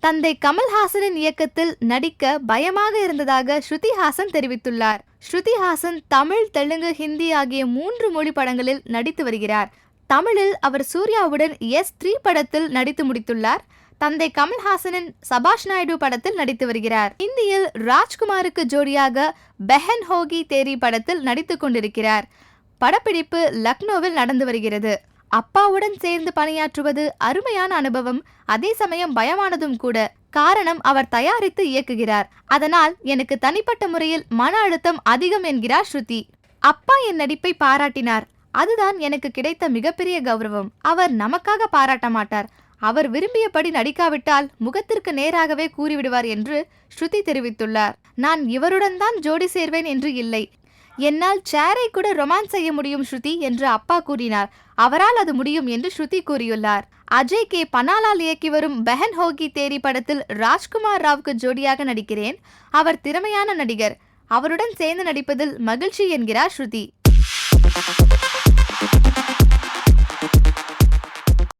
தந்தை கமல்ஹாசனின் இயக்கத்தில் நடிக்க பயமாக இருந்ததாக ஸ்ருதி ஹாசன் தெரிவித்துள்ளார். ஸ்ருதி ஹாசன் தமிழ் தெலுங்கு ஹிந்தி ஆகிய மூன்று மொழி படங்களில் நடித்து வருகிறார். தமிழில் அவர் சூர்யாவுடன் எஸ் த்ரீ படத்தில் நடித்து முடித்துள்ளார். தந்தை கமல்ஹாசனின் சபாஷ் நாயுடு படத்தில் நடித்து வருகிறார். இந்தியில் ராஜ்குமாருக்கு ஜோடியாக பெஹன் ஹோகி தேரி படத்தில் நடித்துக் கொண்டிருக்கிறார். படப்பிடிப்பு லக்னோவில் நடந்து வருகிறது. அப்பாவுடன் சேர்ந்து பணியாற்றுவது அருமையான அனுபவம். அதே சமயம் பயமானதும் கூட. காரணம் அவர் தயாரித்து இயக்குகிறார். அதனால் எனக்கு தனிப்பட்ட முறையில் மன அழுத்தம் அதிகம் என்கிறார் ஸ்ருதி. அப்பா என் நடிப்பை பாராட்டினார். அதுதான் எனக்கு கிடைத்த மிகப்பெரிய கௌரவம். அவர் நமக்காக பாராட்ட மாட்டார். அவர் விரும்பியபடி நடிக்காவிட்டால் முகத்திற்கு நேராகவே கூறிவிடுவார் என்று ஸ்ருதி தெரிவித்துள்ளார். நான் இவருடன் தான் ஜோடி சேர்வேன் என்று இல்லை. என்னால் சேரை கூட ரொமான்ஸ் செய்ய முடியும் ஸ்ருதி என்று அப்பா கூறினார். அவரால் அது முடியும் என்று ஸ்ருதி கூறியுள்ளார். அஜய் கே பனாலால் இயக்கி வரும் பெஹன் ஹோகி தேரி படத்தில் ராஜ்குமார் ராவுக்கு ஜோடியாக நடிக்கிறேன். அவர் திறமையான நடிகர். அவருடன் சேர்ந்து நடிப்பதில் மகிழ்ச்சி என்கிறார் ஸ்ருதி.